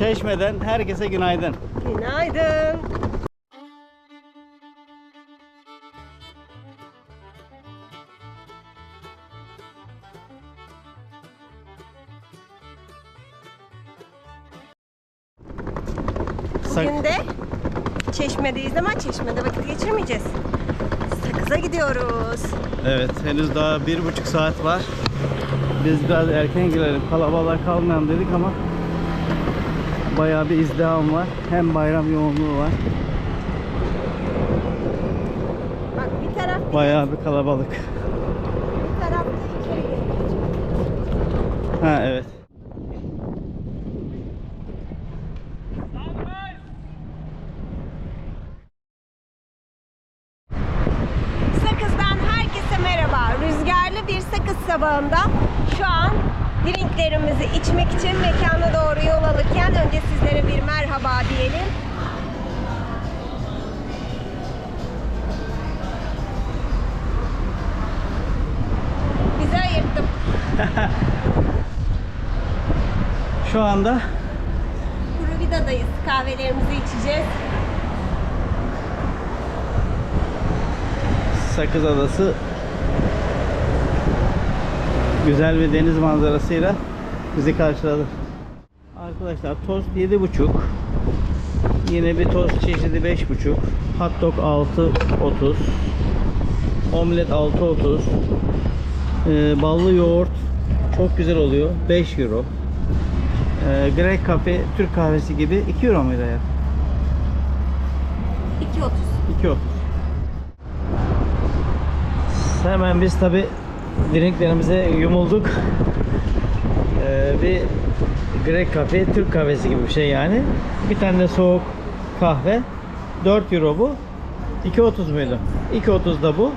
Çeşme'den herkese günaydın. Günaydın. Bugün de Çeşme'deyiz ama Çeşme'de vakit geçirmeyeceğiz. Sakız'a gidiyoruz. Evet henüz daha bir buçuk saat var. Biz biraz erken girelim kalabalığa kalmayalım dedik ama bayağı bir izdiham var. Hem bayram yoğunluğu var. Bak bir taraf Bayağı bir kalabalık. bir tarafta içeri Ha evet. Sakız'dan herkese merhaba. Rüzgarlı bir Sakız sabahında şu an drinklerimizi içmek için mekana doğru yol alırken önce sizlere bir diyelim. Bizi ayırttım. Şu anda Kuru Vida'dayız. Kahvelerimizi içeceğiz. Sakız Adası güzel bir deniz manzarasıyla bizi karşıladı. Arkadaşlar tost 7,5 Yine bir tost çeşidi 5,5 Hot dog 6.30 Omlet 6.30 ee, Ballı yoğurt çok güzel oluyor 5 euro ee, Grek kafe Türk kahvesi gibi 2 euro muydu ya? 2.30. 2.30 Hemen biz tabi drinklerimize yumulduk. Ee, bir Grek kafe, Türk kahvesi gibi bir şey yani. Bir tane de soğuk kahve. 4 euro bu. 2.30 muydu? 2.30 da bu.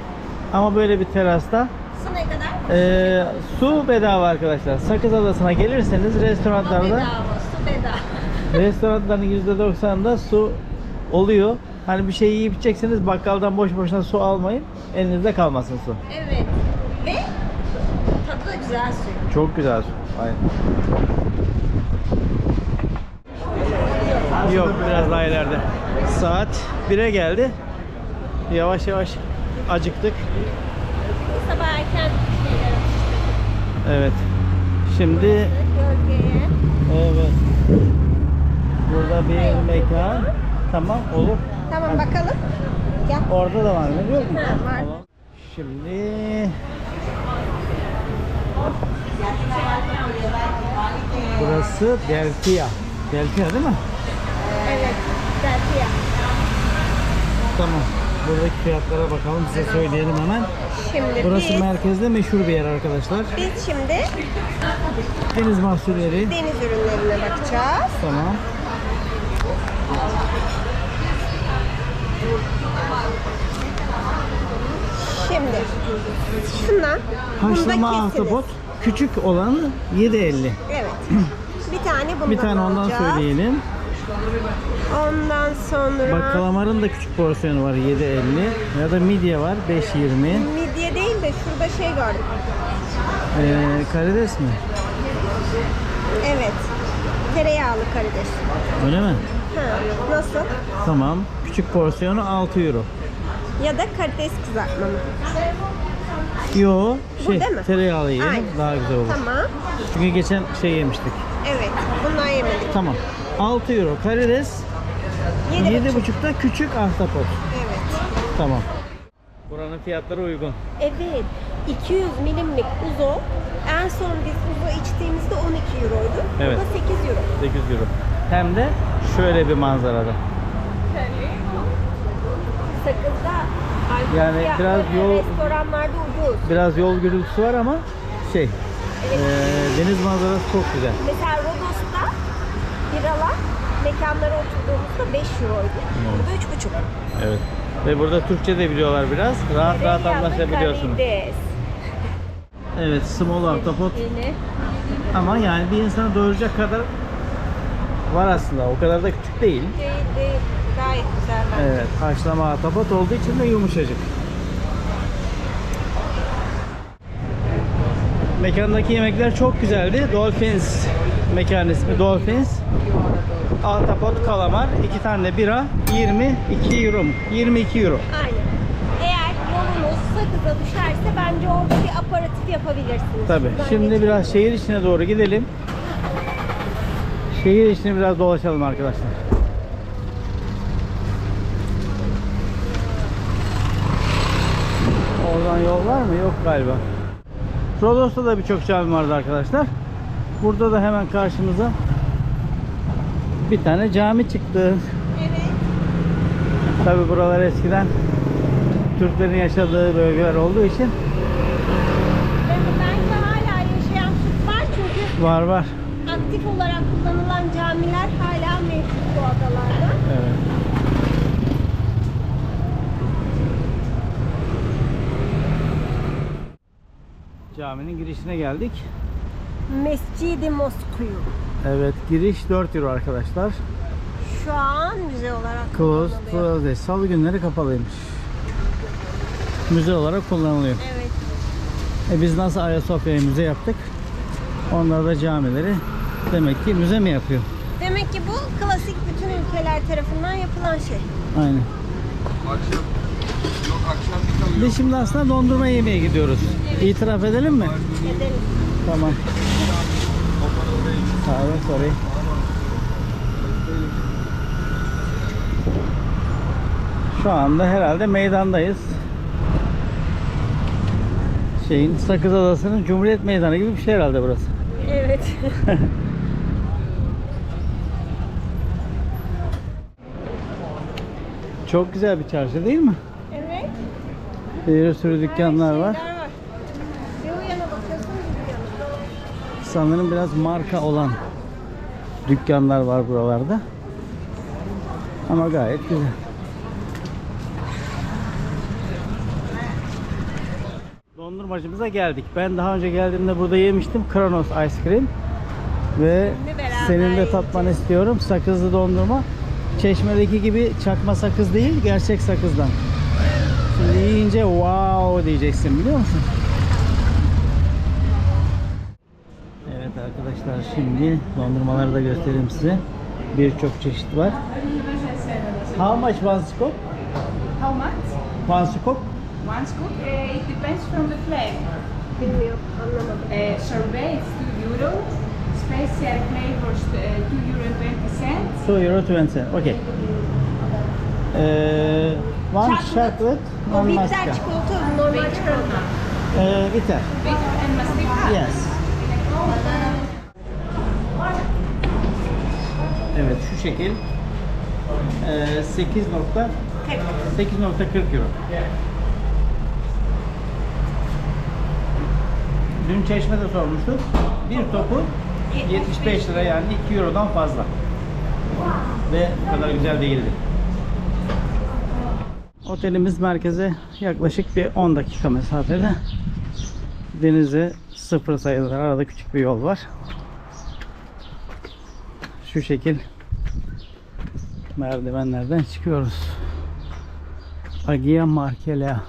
Ama böyle bir terasta Su ne kadar? ee, su bedava arkadaşlar. Sakız Adası'na gelirseniz Ama restoranlarda bedava, su bedava. restoranların %90'ında su oluyor. Hani bir şey yiyip içecekseniz bakkaldan boş boşuna su almayın. Elinizde kalmasın su. Evet. Ve tadı da güzel su. Çok güzel su. Aynen. Yok biraz daha ileride. Saat 1'e geldi. Yavaş yavaş acıktık. Sabah erken Evet. Şimdi evet. Burada bir mekan. Tamam olur. Tamam bakalım. Gel. Orada da var ne diyor musun? Var. Tamam. Şimdi Burası Delphia. Delphia değil mi? Delphia. Tamam. Buradaki fiyatlara bakalım size söyleyelim hemen. Şimdi Burası biz, merkezde meşhur bir yer arkadaşlar. biz şimdi Deniz mahsulleri. deniz ürünlerine bakacağız. Tamam. Şimdi şundan Haşlama bunda kesiniz. ahtapot. Küçük olanı 7.50. Evet. Bir tane bundan Bir tane ondan alacağız. söyleyelim. Ondan sonra Bak kalamarın da küçük porsiyonu var 7.50. Ya da midye var 5.20. midye değil de şurada şey gördüm. Ee, karides mi? Evet. Tereyağlı karides. Öyle mi? Ha, nasıl? Tamam. Küçük porsiyonu 6 euro. Ya da karides kızartma mı? Yo, şey tereyağlı yiyelim Aynen. daha güzel olur. Tamam. Çünkü geçen şey yemiştik. Evet. Bundan yemedik. Tamam. 6 euro karides, Yedi 7,5 buçuk. da küçük ahtapot. Evet. Tamam. Buranın fiyatları uygun. Evet. 200 milimlik uzo. En son biz uzo içtiğimizde 12 euroydu. Evet. Bu da 8 euro. 8 euro. Hem de şöyle bir manzarada. Sakızda alkol Yani fiyatları biraz yol- restoranlarda ucuz. Biraz yol gürültüsü var ama şey, Evet. eee, deniz manzarası çok güzel. Mesela mekanlara oturduğumuzda 5 euroydu. Burada 3,5. Evet. Ve burada Türkçe de biliyorlar biraz. Rahat rahat Tereyağlı anlaşabiliyorsunuz. Evet, small ahtapot ama yani bir insanı doyuracak kadar var aslında. O kadar da küçük değil. Değil, değil. Gayet güzel bence. Evet, haşlama ahtapot olduğu için de yumuşacık. Mekandaki yemekler çok güzeldi. Dolphins mekan ismi Dolphins. Ahtapot, kalamar, iki tane de bira 22 euro mu? 22 euro. Aynen. Eğer yolunuz Sakız'a düşerse bence orada bir aparatif yapabilirsiniz. Tabii. Şimdi biraz şehir içine doğru gidelim. Şehir içini biraz dolaşalım arkadaşlar. Oradan yol var mı? Yok galiba. Rodos'ta da birçok cami vardı arkadaşlar. Burada da hemen karşımıza bir tane cami çıktı. Evet. Tabi buralar eskiden Türklerin yaşadığı bölgeler olduğu için bence hala yaşayan Türk var çünkü var var. aktif olarak kullanılan camiler hala mevcut bu adalarda. Evet. Caminin girişine geldik. Mescidi Mosku'yu Evet giriş 4 euro arkadaşlar. şu an müze olarak Closed kullanılıyor. Thursday. Salı günleri kapalıymış. Müze olarak kullanılıyor. Evet. E biz nasıl Ayasofya'yı müze yaptık? Onlar da camileri demek ki müze mi yapıyor? Demek ki bu klasik bütün ülkeler tarafından yapılan şey. Aynen. Akşam yok akşam bir kalıyor. Biz şimdi aslında dondurma yemeye gidiyoruz. İtiraf edelim mi? Edelim. Tamam. Sorry, sorry. Şu anda herhalde meydandayız. Şeyin Sakız Adası'nın Cumhuriyet Meydanı gibi bir şey herhalde burası. Evet. Çok güzel bir çarşı değil mi? evet. Bir sürü dükkanlar var. Şeyler var. Bir o yana bakıyorsun bir bu yana. Sanırım biraz marka olan dükkanlar var buralarda. Ama gayet güzel. Dondurmacımıza geldik. Ben daha önce geldiğimde burada yemiştim. Kronos Ice Cream. Ve senin de tatmanı istiyorum. Sakızlı dondurma. Çeşmedeki gibi çakma sakız değil, gerçek sakızdan. Şimdi yiyince wow diyeceksin biliyor musun? Şimdi dondurmaları da göstereyim size. Birçok çeşit var. How much one scoop? How much? One scoop? One scoop? Uh, it depends from the flavor. Bilmiyorum, anlamadım. Uh, sorbet is 2 euro. Special flavors uh, 2 euro and 20 cents. 2 euro 20 cent. Okay. Ee, one chocolate, one bitter masca. çikolata, normal çikolata. Ee, bitter. Bitter and mastica. Yes. Evet şu şekil. Ee, 8 nokta 8.40 euro. Dün Çeşme'de sormuştuk. Bir topu 75 lira yani 2 eurodan fazla. Ve bu kadar güzel değildi. Otelimiz merkeze yaklaşık bir 10 dakika mesafede. Denize sıfır sayılır. Arada küçük bir yol var. Şu şekil merdivenlerden çıkıyoruz. Agia Markelea.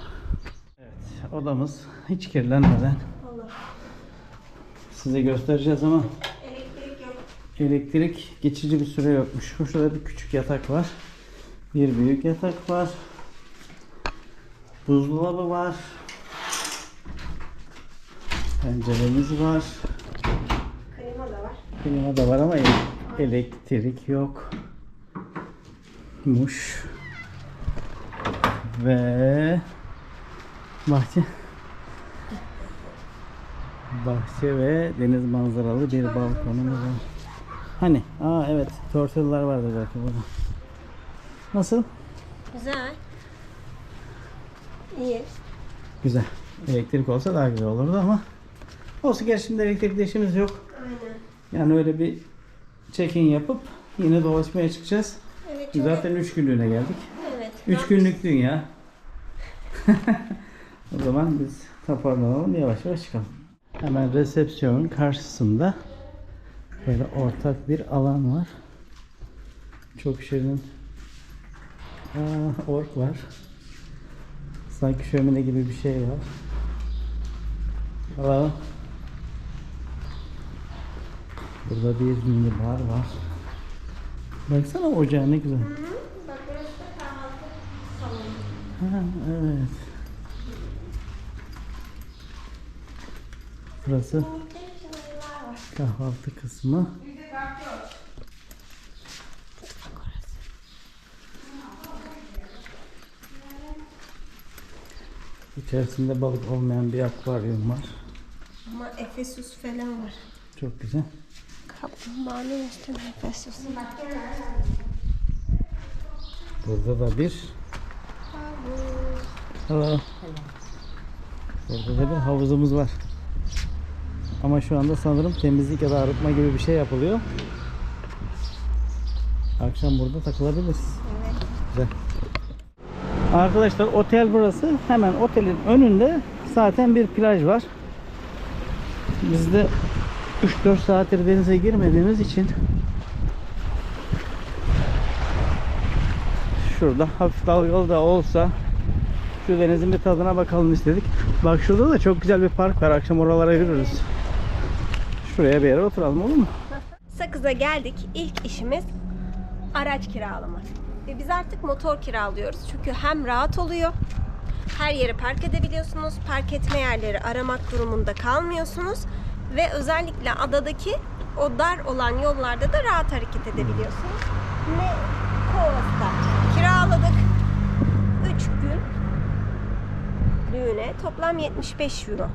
Evet, odamız hiç kirlenmeden size göstereceğiz ama Elektrik yok. elektrik geçici bir süre yokmuş. Şurada bir küçük yatak var. Bir büyük yatak var. Buzdolabı var. Penceremiz var. Klima da var. Klima da var ama ele- elektrik yok. Muş. Ve bahçe. Bahçe ve deniz manzaralı bir balkonumuz var. Hani? Aa evet. Tortiller vardı belki burada. Nasıl? Güzel. İyi. Güzel. Elektrik olsa daha güzel olurdu ama olsun gerçi şimdi elektrikli işimiz yok. Aynen. Yani öyle bir check-in yapıp yine dolaşmaya çıkacağız. Evet. çok- Zaten 3 günlüğüne geldik. Evet. 3 günlük dünya. o zaman biz toparlanalım yavaş yavaş çıkalım. Hemen resepsiyonun karşısında böyle ortak bir alan var. Çok şirin Aa, ork var. Sanki şömine gibi bir şey var. Hello. Burada bir mini bar var. Baksana ocağı ne güzel. Bak burası da kahvaltı salonu. Ha, evet. Burası kahvaltı kısmı. İçerisinde balık olmayan bir akvaryum var. Ama Efesus falan var. Çok güzel. Kaplumbağanın üstünde Efesus. Burada da bir Hello. Burada da bir havuzumuz var. Ama şu anda sanırım temizlik ya da arıtma gibi bir şey yapılıyor. Akşam burada takılabiliriz. Evet. Güzel. Arkadaşlar otel burası. Hemen otelin önünde zaten bir plaj var. Biz de 3-4 saattir denize girmediğimiz için şurada hafif dalgalı da olsa şu denizin bir tadına bakalım istedik. Bak şurada da çok güzel bir park var. Akşam oralara yürürüz. Şuraya bir yere oturalım olur mu? Sakız'a geldik. İlk işimiz araç kiralamak. Ve biz artık motor kiralıyoruz. Çünkü hem rahat oluyor. Her yere park edebiliyorsunuz. Park etme yerleri aramak durumunda kalmıyorsunuz. Ve özellikle adadaki o dar olan yollarda da rahat hareket edebiliyorsunuz. Ne Kovas'ta kiraladık. 3 gün düğüne toplam 75 euro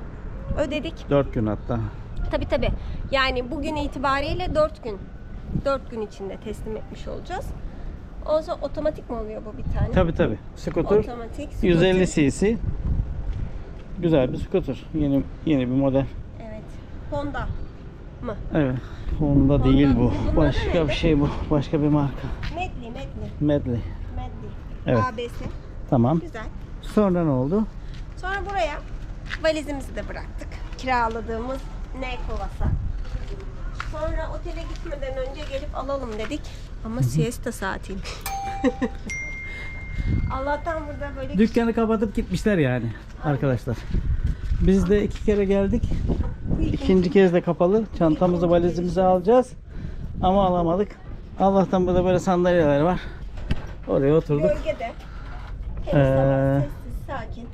ödedik. 4 gün hatta. Tabi tabi. Yani bugün itibariyle 4 gün 4 gün içinde teslim etmiş olacağız. O zaman otomatik mi oluyor bu bir tane? Tabi tabi. Scooter Otomatik. scooter. 150 cc. Güzel bir scooter. Yeni yeni bir model. Honda mı? Evet. Honda değil bu. Başka bir şey bu. Başka bir marka. Medley, Medley, Medley. Medley. Evet. ABS. Tamam. Güzel. Sonra ne oldu? Sonra buraya valizimizi de bıraktık. Kiraladığımız ne kovasa. Sonra otele gitmeden önce gelip alalım dedik. Ama siesta saatiymiş. Allah'tan burada böyle Dükkanı kapatıp gitmişler yani arkadaşlar. Biz de iki kere geldik. İkinci kez de kapalı. Çantamızı valizimizi alacağız. Ama alamadık. Allah'tan burada böyle sandalyeler var. Oraya oturduk. bölgede. Ee, sessiz, sakin.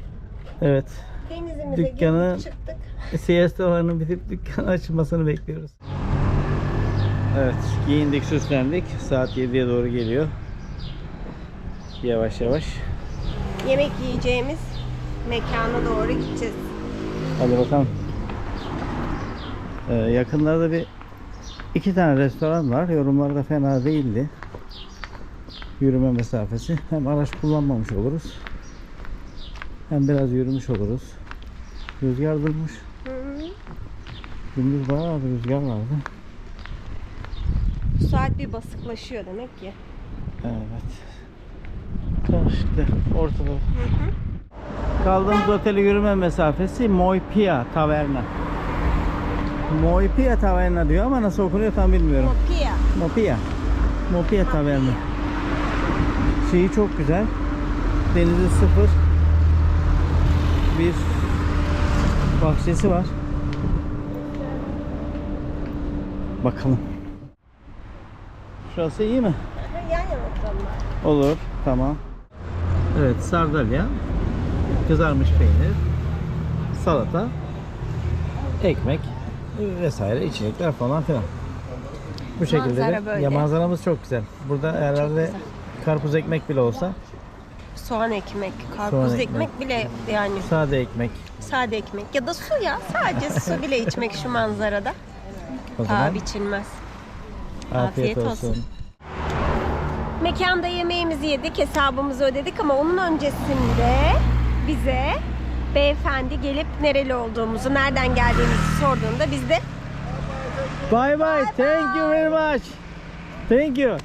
Evet. Denizimize dükkanı- çıktık. Siestalarının bitip dükkan açılmasını bekliyoruz. Evet, giyindik, süslendik. Saat 7'ye doğru geliyor. Yavaş yavaş. Yemek yiyeceğimiz mekana doğru gideceğiz. Hadi bakalım. Ee, yakınlarda bir iki tane restoran var. Yorumlar da fena değildi. Yürüme mesafesi. Hem araç kullanmamış oluruz. Hem biraz yürümüş oluruz. Rüzgar durmuş. Hı -hı. Gündüz bayağı bir rüzgar vardı. Bu saat bir basıklaşıyor demek ki. Evet. Karşıda, ortada. Kaldığımız oteli yürüme mesafesi Moipia Taverna. Moipia Taverna diyor ama nasıl okunuyor tam bilmiyorum. Mopia. Mopia. Mopia Taverna. Şeyi çok güzel. Denizi sıfır. Bir bahçesi var. Bakalım. Şurası iyi mi? Yan yana. Olur. Tamam. Evet sardalya, kızarmış peynir, salata, ekmek vesaire içecekler falan filan. Bu şekilde Manzara de. böyle. Ya manzaramız çok güzel. Burada herhalde karpuz ekmek bile olsa Soğan ekmek, karpuz Soğan ekmek. ekmek bile yani sade ekmek sade ekmek ya da su ya sadece su bile içmek şu manzarada o paha zaman. biçilmez. Afiyet, afiyet olsun. olsun. Mekanda yemeğimizi yedik, hesabımızı ödedik ama onun öncesinde bize beyefendi gelip nereli olduğumuzu, nereden geldiğimizi sorduğunda biz de Bye bye. Thank you very much. Thank you.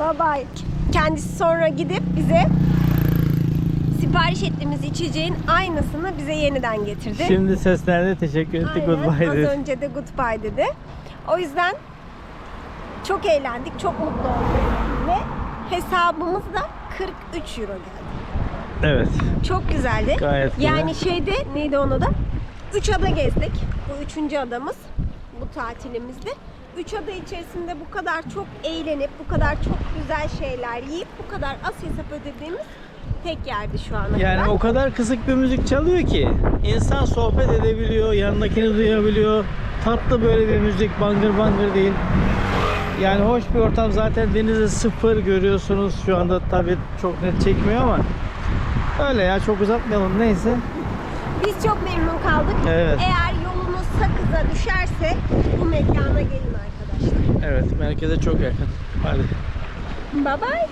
bye bye. Kendisi sonra gidip bize sipariş ettiğimiz içeceğin aynısını bize yeniden getirdi. Şimdi seslerle teşekkür etti. Aynen, Goodbye Az dedi. önce de goodbye dedi. O yüzden çok eğlendik, çok mutlu olduk ve hesabımız da 43 euro geldi. Evet. Çok güzeldi. Gayet güzel. yani şeyde neydi onu da? Üç ada gezdik. Bu üçüncü adamız. bu tatilimizdi. Üç ada içerisinde bu kadar çok eğlenip, bu kadar çok güzel şeyler yiyip, bu kadar az hesap ödediğimiz tek yerdi şu ana Yani kadar. o kadar kısık bir müzik çalıyor ki insan sohbet edebiliyor, yanındakini duyabiliyor. Tatlı böyle bir müzik, bangır bangır değil. Yani hoş bir ortam zaten denizi sıfır görüyorsunuz. Şu anda tabii çok net çekmiyor ama öyle ya çok uzatmayalım neyse. Biz çok memnun kaldık. Evet. Eğer yolunuz Sakız'a düşerse bu mekana gelin arkadaşlar. Evet merkeze çok yakın. Hadi. Bye bye.